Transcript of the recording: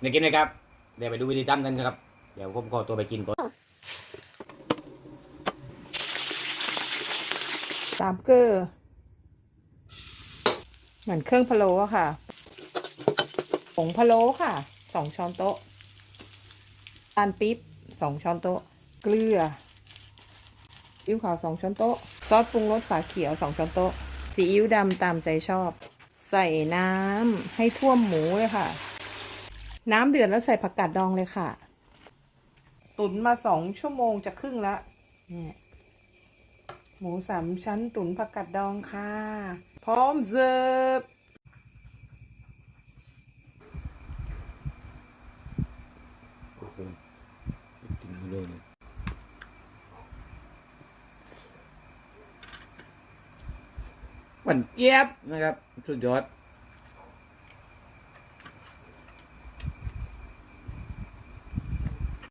เดี๋ยวกินเลยครับ เดี๋ยวไปดูวิธีทำกันครับ เดี๋ยวผมขอตัวไปกินก่อนสามเกลือเหมือนเครื่องพะโล้ค่ะผงพะโล้ค่ะสองช้อนโต๊ะตาลปี๊บสองช้อนโต๊ะ เกลืออิ๊วขาวสองช้อนโต๊ะ ซอสปรุงรสฝาเขียวสองช้อนโต๊ะซีอิ๊วดำตามใจชอบ ใส่น้ำให้ท่วมหมูเลยค่ะ น้ำเดือดแล้วใส่ผักกาดดองเลยค่ะ ตุ๋นมาสองชั่วโมงจะครึ่งละเนี่ยหมูสามชั้นตุ๋นผักกาดดองค่ะ พร้อมเสิร์ฟโอ้โหกินเลยเลยหวานเจี๊ยบนะครับ สุดยอด